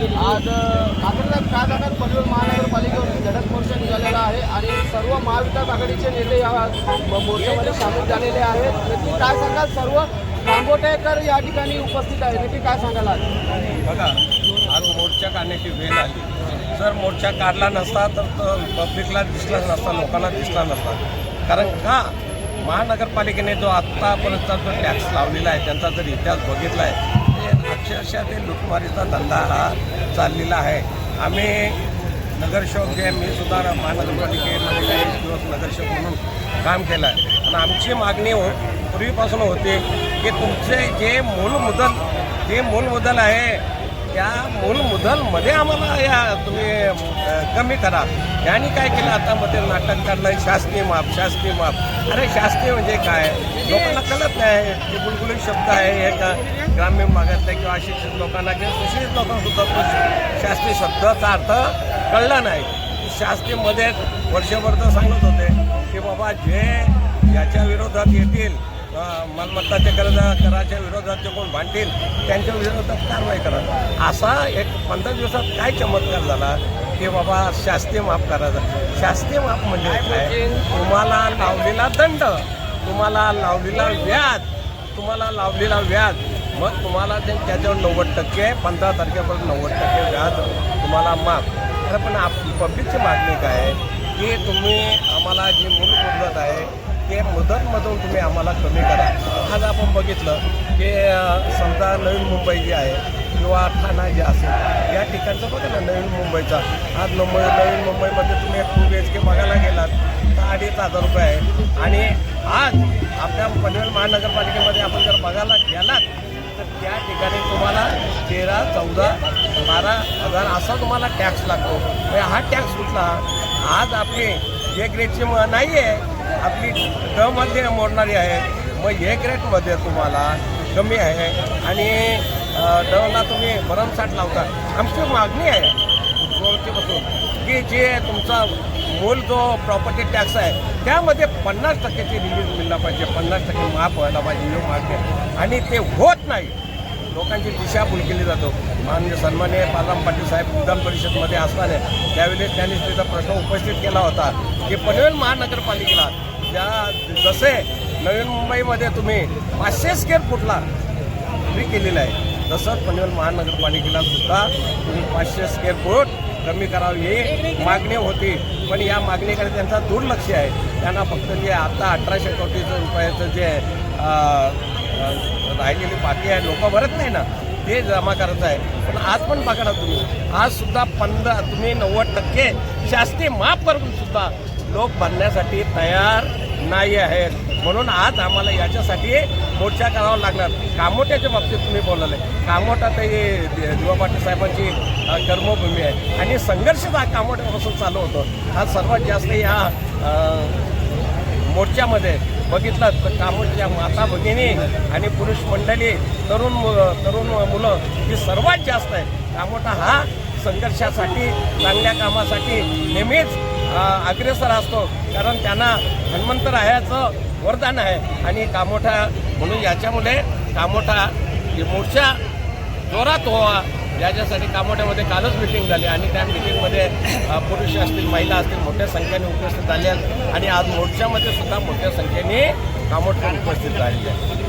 आज कात्रज काय जाणार पनवेल महानगरपालिकेवर लढत मोर्चा निघालेला आहे आणि सर्व महाविकास आघाडीचे नेते या मोर्चामध्ये सामील झालेले आहेत. नक्की काय सांगाल सर्व? रांगोटेकर या ठिकाणी उपस्थित आहे नक्की काय सांगाल आज? बघा आज मोर्चा काढण्याची वेळ आली. जर मोर्चा काढला नसता तर तो पब्लिकला दिसला नसता लोकांना दिसला नसता. कारण का? महानगरपालिकेने जो आत्तापर्यंतचा जो टॅक्स लावलेला आहे त्यांचा जर इतिहास बघितला आहे अक्षरशः ते लुटमारीचा धंदा हा चाललेला आहे. आम्ही नगरसेवक जे मी सुद्धा महानगरपालिकेमध्ये काही दिवस नगरसेवक म्हणून काम केलं. आहे आणि आमची मागणी हो पूर्वीपासून होती की तुमचे जे मूल मुदल जे मूल मुदल आहे त्या मूल मुदलमध्ये आम्हाला या तुम्ही कमी करा. यांनी काय केलं? आता मध्ये नाटक काढलं शासकीय माप शासकीय माप. अरे शासकीय म्हणजे काय? लोकांना कळत नाही. हे बुलबुली शब्द आहे हे का ग्रामीण भागातले किंवा अशिक्षित लोकांना किंवा सुशिक्षित लोकांसुद्धा तो शास्त्रीय शब्दाचा अर्थ कळला नाही. शासकीयमध्ये वर्षभर तर सांगत होते की बाबा जे याच्या विरोधात येतील मालमत्ताच्या कर्ज कराच्या विरोधात जे कोण भांडतील त्यांच्या विरोधात कारवाई करा. असा एक पंधरा दिवसात काय चमत्कार झाला की बाबा शास्त्रीय माफ करायचा शास्त्रीय माफ म्हणजे काय तुम्हाला लावलेला दंड तुम्हाला लावलेला व्याज तुम्हाला लावलेला व्याज. मग तुम्हाला ते त्याच्यावर नव्वद टक्के पंधरा तारखेपर्यंत नव्वद टक्के व्याज तुम्हाला माफ. अरे पण आप पब्लिकची मागणी काय की तुम्ही आम्हाला जी मुदतमधून तुम्ही आम्हाला कमी करा. आज आपण बघितलं की समजा नवीन मुंबई जी आहे किंवा ठाणा जे असेल या ठिकाणचं बघा ना नवीन मुंबईचा. आज मुंबई नवीन मुंबईमध्ये तुम्ही टू बी एच के बघायला गेलात तर अडीच हजार रुपये आहे. आणि आज आपल्या पनवेल महानगरपालिकेमध्ये आपण जर बघायला गेलात तर त्या ठिकाणी तुम्हाला तेरा चौदा बारा हजार असा तुम्हाला टॅक्स लागतो. म्हणजे हा टॅक्स कुठला? आज आपली ए ग्रेडची म नाही आहे आपली डमध्ये मोडणारी आहे. मग हे ग्रेटमध्ये तुम्हाला कमी आहे. आणि डवला तुम्ही भरमसाठ लावता. आमची मागणी आहे सुरुवातीपासून की जे तुमचा मूल जो प्रॉपर्टी टॅक्स आहे त्यामध्ये पन्नास टक्क्याची रिलीज मिळला पाहिजे. पन्नास टक्के माफ व्हायला पाहिजे. ही मागणी आणि ते होत नाही. लोकांची दिशाभूल केली जातो. माननीय सन्मान्य बालराम पाटील साहेब विधान परिषदमध्ये असताना त्यावेळेस त्यांनी त्याचा प्रश्न उपस्थित केला होता की पनवेल महानगरपालिकेला ज्या जसे नवीन मुंबईमध्ये तुम्ही पाचशे स्केअर फुटला फ्री केलेलं आहे तसंच पनवेल महानगरपालिकेला सुद्धा तुम्ही पाचशे स्केअर फूट कमी करावी ही मागणी होती. पण या मागणीकडे त्यांचा दुर्लक्ष आहे. त्यांना फक्त जे आता अठराशे कोटीचं रुपयाचं जे राहिलेली बाकी आहे लोक भरत नाही ना ते जमा करायचं आहे. पण आज पण पकडा तुम्ही आज सुद्धा पंधरा तुम्ही नव्वद टक्के शास्त्रीय माफ करून सुद्धा लोक भरण्यासाठी तयार नाही आहेत. म्हणून आज आम्हाला याच्यासाठी मोर्चा करावा लागणार. कामोट्याच्या बाबतीत तुम्ही बोलाले. कामोटा ते दिवा पाटील साहेबांची कर्मभूमी आहे. आणि संघर्ष हा कामोट्यापासून चालू होतो. आज सर्वात जास्त या मोर्चामध्ये बघितलं तर कामोठच्या माता भगिनी आणि पुरुष मंडळी तरुण मु- तरुण मुलं ही सर्वात जास्त आहे कामोटा हा संघर्षासाठी चांगल्या कामासाठी नेहमीच अग्रेसर असतो. कारण त्यांना हनुमंतरायाचं वरदान आहे. आणि कामोठा म्हणून याच्यामुळे कामोठा मोर्चा जोरात व्हावा. याच्यासाठी कामोठ्यामध्ये कालच मिटिंग झाली आणि त्या मिटिंगमध्ये पुरुष असतील महिला असतील मोठ्या संख्येने उपस्थित झाल्या आणि आज मोर्चामध्ये सुद्धा मोठ्या संख्येने कामोठे उपस्थित झालेले आहे